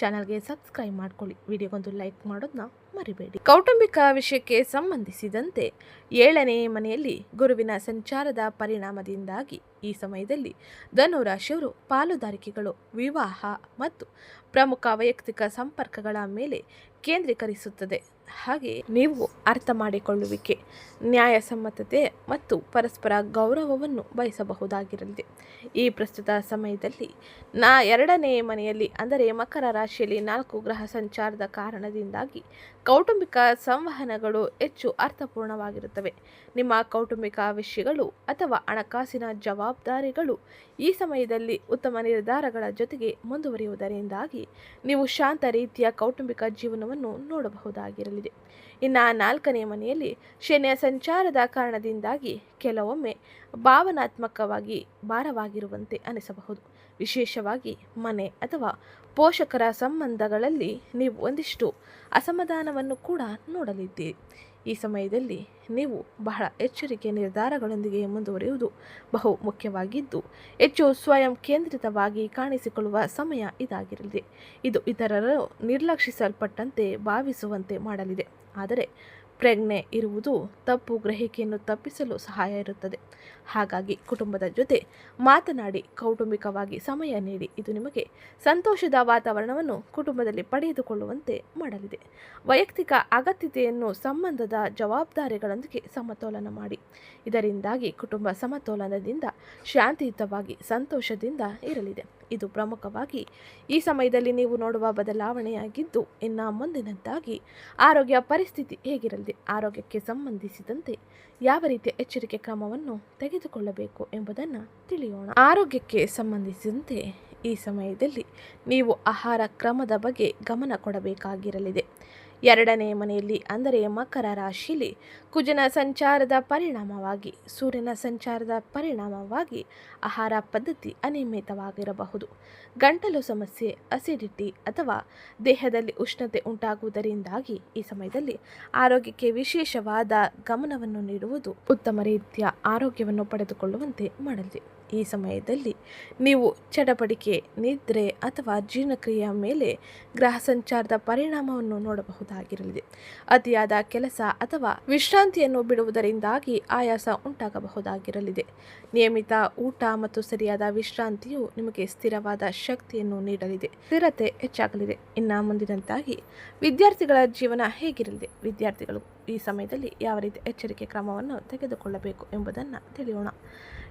ಚಾನಲ್ಗೆ ಸಬ್ಸ್ಕ್ರೈಬ್ ಮಾಡ್ಕೊಳ್ಳಿ. ವಿಡಿಯೋಗೊಂದು ಲೈಕ್ ಮಾಡೋದನ್ನ ಮರಿಬೇಡಿ. ಕೌಟುಂಬಿಕ ವಿಷಯಕ್ಕೆ ಸಂಬಂಧಿಸಿದಂತೆ ಏಳನೇ ಮನೆಯಲ್ಲಿ ಗುರುವಿನ ಸಂಚಾರದ ಪರಿಣಾಮದಿಂದಾಗಿ ಈ ಸಮಯದಲ್ಲಿ ಧನುರಾಶಿಯವರು ಪಾಲುದಾರಿಕೆಗಳು, ವಿವಾಹ ಮತ್ತು ಪ್ರಮುಖ ವೈಯಕ್ತಿಕ ಸಂಪರ್ಕಗಳ ಮೇಲೆ ಕೇಂದ್ರೀಕರಿಸುತ್ತದೆ. ಹಾಗೆ ನೀವು ಅರ್ಥ ಮಾಡಿಕೊಳ್ಳುವಿಕೆ, ನ್ಯಾಯಸಮ್ಮತತೆ ಮತ್ತು ಪರಸ್ಪರ ಗೌರವವನ್ನು ಬಯಸಬಹುದಾಗಿರಲಿದೆ ಈ ಪ್ರಸ್ತುತ ಸಮಯದಲ್ಲಿ ನಾ ಎರಡನೇ ಮನೆಯಲ್ಲಿ, ಅಂದರೆ ಮಕರ ರಾಶಿಯಲ್ಲಿ ನಾಲ್ಕು ಗ್ರಹ ಸಂಚಾರದ ಕಾರಣದಿಂದಾಗಿ ಕೌಟುಂಬಿಕ ಸಂವಹನಗಳು ಹೆಚ್ಚು ಅರ್ಥಪೂರ್ಣವಾಗಿರುತ್ತವೆ. ನಿಮ್ಮ ಕೌಟುಂಬಿಕ ವಿಷಯಗಳು ಅಥವಾ ಹಣಕಾಸಿನ ಜವಾಬ್ದಾರಿಗಳು ಈ ಸಮಯದಲ್ಲಿ ಉತ್ತಮ ನಿರ್ಧಾರಗಳ ಜೊತೆಗೆ ಮುಂದುವರಿಯುವುದರಿಂದಾಗಿ ನೀವು ಶಾಂತ ರೀತಿಯ ಕೌಟುಂಬಿಕ ಜೀವನವನ್ನು ನೋಡಬಹುದಾಗಿರಲಿದೆ ಇನ್ನು ನಾಲ್ಕನೇ ಮನೆಯಲ್ಲಿ ಶನಿಯ ಸಂಚಾರದ ಕಾರಣದಿಂದಾಗಿ ಕೆಲವೊಮ್ಮೆ ಭಾವನಾತ್ಮಕವಾಗಿ ಭಾರವಾಗಿರುವಂತೆ ಅನಿಸಬಹುದು. ವಿಶೇಷವಾಗಿ ಮನೆ ಅಥವಾ ಪೋಷಕರ ಸಂಬಂಧಗಳಲ್ಲಿ ನೀವು ಒಂದಿಷ್ಟು ಅಸಮಾಧಾನವನ್ನು ಕೂಡ ನೋಡಲಿದ್ದೀರಿ. ಈ ಸಮಯದಲ್ಲಿ ನೀವು ಬಹಳ ಎಚ್ಚರಿಕೆ ನಿರ್ಧಾರಗಳೊಂದಿಗೆ ಮುಂದುವರಿಯುವುದು ಬಹು ಮುಖ್ಯವಾಗಿದ್ದು, ಹೆಚ್ಚು ಸ್ವಯಂ ಕೇಂದ್ರಿತವಾಗಿ ಕಾಣಿಸಿಕೊಳ್ಳುವ ಸಮಯ ಇದಾಗಿರಲಿದೆ ಇದು ಇತರರು ನಿರ್ಲಕ್ಷಿಸಲ್ಪಟ್ಟಂತೆ ಭಾವಿಸುವಂತೆ ಮಾಡಲಿದೆ. ಆದರೆ, ಪ್ರಜ್ಞೆ ಇರುವುದು ತಪ್ಪು ಗ್ರಹಿಕೆಯನ್ನು ತಪ್ಪಿಸಲು ಸಹಾಯ ಇರುತ್ತದೆ. ಹಾಗಾಗಿ ಕುಟುಂಬದ ಜೊತೆ ಮಾತನಾಡಿ ಕೌಟುಂಬಿಕವಾಗಿ ಸಮಯ ನೀಡಿ. ಇದು ನಿಮಗೆ ಸಂತೋಷದ ವಾತಾವರಣವನ್ನು ಕುಟುಂಬದಲ್ಲಿ ಪಡೆದುಕೊಳ್ಳುವಂತೆ ಮಾಡಲಿದೆ. ವೈಯಕ್ತಿಕ ಅಗತ್ಯತೆಯನ್ನು ಸಂಬಂಧದ ಜವಾಬ್ದಾರಿಗಳೊಂದಿಗೆ ಸಮತೋಲನ ಮಾಡಿ. ಇದರಿಂದಾಗಿ ಕುಟುಂಬ ಸಮತೋಲನದಿಂದ, ಶಾಂತಿಯುತವಾಗಿ, ಸಂತೋಷದಿಂದ ಇರಲಿದೆ. ಇದು ಪ್ರಮುಖವಾಗಿ ಈ ಸಮಯದಲ್ಲಿ ನೀವು ನೋಡುವ ಬದಲಾವಣೆಯಾಗಿದ್ದು, ಇನ್ನು ಮುಂದಿನದ್ದಾಗಿ ಆರೋಗ್ಯ ಪರಿಸ್ಥಿತಿ ಹೇಗಿರಲಿದೆ ಆರೋಗ್ಯಕ್ಕೆ ಸಂಬಂಧಿಸಿದಂತೆ ಯಾವ ರೀತಿಯ ಎಚ್ಚರಿಕೆ ಕ್ರಮವನ್ನು ತೆಗೆದುಕೊಳ್ಳಬೇಕು ಎಂಬುದನ್ನು ತಿಳಿಯೋಣ. ಆರೋಗ್ಯಕ್ಕೆ ಸಂಬಂಧಿಸಿದಂತೆ ಈ ಸಮಯದಲ್ಲಿ ನೀವು ಆಹಾರ ಕ್ರಮದ ಬಗ್ಗೆ ಗಮನ ಕೊಡಬೇಕಾಗಿರಲಿದೆ. ಎರಡನೇ ಮನೆಯಲ್ಲಿ ಅಂದರೆ ಮಕರ ರಾಶಿಯಲ್ಲಿ ಕುಜನ ಸಂಚಾರದ ಪರಿಣಾಮವಾಗಿ, ಸೂರ್ಯನ ಸಂಚಾರದ ಪರಿಣಾಮವಾಗಿ ಆಹಾರ ಪದ್ಧತಿ ಅನಿಯಮಿತವಾಗಿರಬಹುದು. ಗಂಟಲು ಸಮಸ್ಯೆ ಅಸಿಡಿಟಿ ಅಥವಾ ದೇಹದಲ್ಲಿ ಉಷ್ಣತೆ ಉಂಟಾಗುವುದರಿಂದಾಗಿ ಈ ಸಮಯದಲ್ಲಿ ಆರೋಗ್ಯಕ್ಕೆ ವಿಶೇಷವಾದ ಗಮನವನ್ನು ನೀಡುವುದು ಉತ್ತಮ ರೀತಿಯ ಆರೋಗ್ಯವನ್ನು ಪಡೆದುಕೊಳ್ಳುವಂತೆ ಮಾಡಲಿದೆ ಈ ಸಮಯದಲ್ಲಿ ನೀವು ಚಡಪಡಿಕೆ, ನಿದ್ರೆ ಅಥವಾ ಜೀರ್ಣಕ್ರಿಯೆಯ ಮೇಲೆ ಗ್ರಹ ಸಂಚಾರದ ಪರಿಣಾಮವನ್ನು ನೋಡಬಹುದಾಗಿರಲಿದೆ. ಅತಿಯಾದ ಕೆಲಸ ಅಥವಾ ವಿಶ್ರಾಂತಿಯನ್ನು ಬಿಡುವುದರಿಂದಾಗಿ ಆಯಾಸ ಉಂಟಾಗಬಹುದಾಗಿರಲಿದೆ. ನಿಯಮಿತ ಊಟ ಮತ್ತು ಸರಿಯಾದ ವಿಶ್ರಾಂತಿಯು ನಿಮಗೆ ಸ್ಥಿರವಾದ ಶಕ್ತಿಯನ್ನು ನೀಡಲಿದೆ. ಸ್ಥಿರತೆ ಹೆಚ್ಚಾಗಲಿದೆ. ಇನ್ನು ಮುಂದಿನಂತಾಗಿ, ವಿದ್ಯಾರ್ಥಿಗಳ ಜೀವನ ಹೇಗಿರಲಿದೆ? ವಿದ್ಯಾರ್ಥಿಗಳು ಈ ಸಮಯದಲ್ಲಿ ಯಾವ ರೀತಿ ಎಚ್ಚರಿಕೆ ಕ್ರಮವನ್ನು ತೆಗೆದುಕೊಳ್ಳಬೇಕು ಎಂಬುದನ್ನು ತಿಳಿಯೋಣ.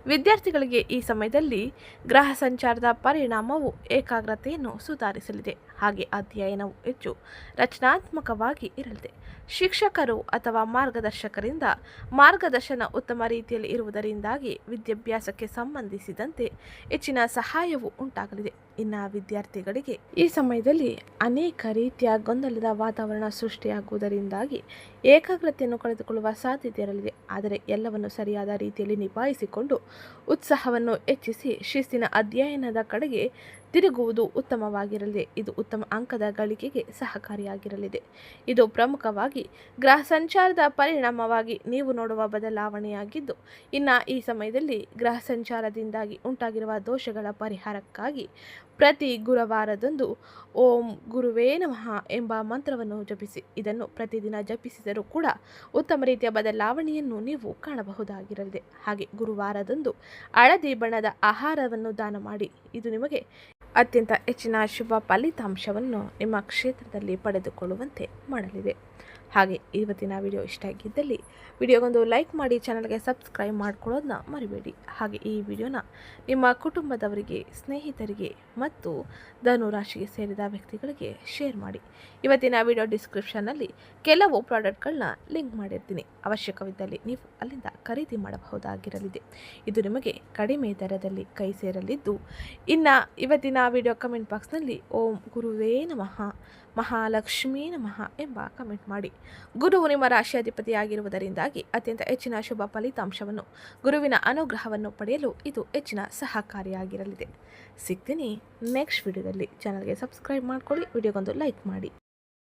ವಿದ್ಯಾರ್ಥಿಗಳಿಗೆ ಈ ಸಮಯದಲ್ಲಿ ಗ್ರಹ ಸಂಚಾರದ ಪರಿಣಾಮವು ಏಕಾಗ್ರತೆಯನ್ನು ಸುಧಾರಿಸಲಿದೆ. ಹಾಗೆ ಅಧ್ಯಯನವು ಹೆಚ್ಚು ರಚನಾತ್ಮಕವಾಗಿ ಇರಲಿದೆ. ಶಿಕ್ಷಕರು ಅಥವಾ ಮಾರ್ಗದರ್ಶಕರಿಂದ ಮಾರ್ಗದರ್ಶನ ಉತ್ತಮ ರೀತಿಯಲ್ಲಿ ಇರುವುದರಿಂದಾಗಿ ವಿದ್ಯಾಭ್ಯಾಸಕ್ಕೆ ಸಂಬಂಧಿಸಿದಂತೆ ಹೆಚ್ಚಿನ ಸಹಾಯವು ಉಂಟಾಗಲಿದೆ. ಇನ್ನು ವಿದ್ಯಾರ್ಥಿಗಳಿಗೆ ಈ ಸಮಯದಲ್ಲಿ ಅನೇಕ ರೀತಿಯ ಗೊಂದಲದ ವಾತಾವರಣ ಸೃಷ್ಟಿಯಾಗುವುದರಿಂದಾಗಿ ಏಕಾಗ್ರತೆಯನ್ನು ಕಳೆದುಕೊಳ್ಳುವ ಸಾಧ್ಯತೆ ಇರಲಿದೆ. ಆದರೆ ಎಲ್ಲವನ್ನು ಸರಿಯಾದ ರೀತಿಯಲ್ಲಿ ನಿಭಾಯಿಸಿಕೊಂಡು ಉತ್ಸಾಹವನ್ನು ಹೆಚ್ಚಿಸಿ ಶಿಸ್ತಿನ ಅಧ್ಯಯನದ ಕಡೆಗೆ ತಿರುಗುವುದು ಉತ್ತಮವಾಗಿರಲಿದೆ. ಇದು ಉತ್ತಮ ಅಂಕದ ಗಳಿಕೆಗೆ ಸಹಕಾರಿಯಾಗಿರಲಿದೆ. ಇದು ಪ್ರಮುಖವಾಗಿ ಗ್ರಹ ಸಂಚಾರದ ಪರಿಣಾಮವಾಗಿ ನೀವು ನೋಡುವ ಬದಲಾವಣೆಯಾಗಿದ್ದು, ಇನ್ನು ಈ ಸಮಯದಲ್ಲಿ ಗ್ರಹ ಸಂಚಾರದಿಂದಾಗಿ ಉಂಟಾಗಿರುವ ದೋಷಗಳ ಪರಿಹಾರಕ್ಕಾಗಿ ಪ್ರತಿ ಗುರುವಾರದಂದು ಓಂ ಗುರುವೇ ನಮಃ ಎಂಬ ಮಂತ್ರವನ್ನು ಜಪಿಸಿ, ಇದನ್ನು ಪ್ರತಿದಿನ ಜಪಿಸಿದರೂ ಕೂಡ ಉತ್ತಮ ರೀತಿಯ ಬದಲಾವಣೆಯನ್ನು ನೀವು ಕಾಣಬಹುದಾಗಿರಲಿದೆ. ಹಾಗೆ ಗುರುವಾರದಂದು ಹಳದಿ ಬಣ್ಣದ ಆಹಾರವನ್ನು ದಾನ ಮಾಡಿ, ಇದು ನಿಮಗೆ ಅತ್ಯಂತ ಹೆಚ್ಚಿನ ಶುಭ ಫಲಿತಾಂಶವನ್ನು ನಿಮ್ಮ ಕ್ಷೇತ್ರದಲ್ಲಿ ಪಡೆದುಕೊಳ್ಳುವಂತೆ ಮಾಡಲಿದೆ. ಹಾಗೆ ಇವತ್ತಿನ ವಿಡಿಯೋ ಇಷ್ಟ ಆಗಿದ್ದಲ್ಲಿ ವಿಡಿಯೋಗೊಂದು ಲೈಕ್ ಮಾಡಿ ಚಾನಲ್ಗೆ ಸಬ್ಸ್ಕ್ರೈಬ್ ಮಾಡ್ಕೊಳ್ಳೋದನ್ನ ಮರಿಬೇಡಿ. ಹಾಗೆ ಈ ವಿಡಿಯೋನ ನಿಮ್ಮ ಕುಟುಂಬದವರಿಗೆ, ಸ್ನೇಹಿತರಿಗೆ ಮತ್ತು ಧನುರಾಶಿಗೆ ಸೇರಿದ ವ್ಯಕ್ತಿಗಳಿಗೆ ಶೇರ್ ಮಾಡಿ. ಇವತ್ತಿನ ವಿಡಿಯೋ ಡಿಸ್ಕ್ರಿಪ್ಷನ್ನಲ್ಲಿ ಕೆಲವು ಪ್ರಾಡಕ್ಟ್ಗಳನ್ನ ಲಿಂಕ್ ಮಾಡಿರ್ತೀನಿ. ಅವಶ್ಯಕವಿದ್ದಲ್ಲಿ ನೀವು ಅಲ್ಲಿಂದ ಖರೀದಿ ಮಾಡಬಹುದಾಗಿರಲಿದೆ. ಇದು ನಿಮಗೆ ಕಡಿಮೆ ದರದಲ್ಲಿ ಕೈ ಸೇರಲಿದ್ದು, ಇನ್ನು ಇವತ್ತಿನ ವಿಡಿಯೋ ಕಮೆಂಟ್ ಬಾಕ್ಸ್ನಲ್ಲಿ ಓಂ ಗುರುವೇ ನಮಃ. ಮಹಾಲಕ್ಷ್ಮೀ ನಮಃ ಎಂಬ ಕಮೆಂಟ್ ಮಾಡಿ. ಗುರುವು ನಿಮ್ಮ ರಾಶಿಯಾಧಿಪತಿಯಾಗಿರುವುದರಿಂದಾಗಿ ಅತ್ಯಂತ ಹೆಚ್ಚಿನ ಶುಭ ಫಲಿತಾಂಶವನ್ನು, ಗುರುವಿನ ಅನುಗ್ರಹವನ್ನು ಪಡೆಯಲು ಇದು ಹೆಚ್ಚಿನ ಸಹಕಾರಿಯಾಗಿರಲಿದೆ. ಸಿಗ್ತೀನಿ ನೆಕ್ಸ್ಟ್ ವಿಡಿಯೋದಲ್ಲಿ. ಚಾನಲ್ಗೆ ಸಬ್ಸ್ಕ್ರೈಬ್ ಮಾಡ್ಕೊಳ್ಳಿ, ವಿಡಿಯೋಗೊಂದು ಲೈಕ್ ಮಾಡಿ.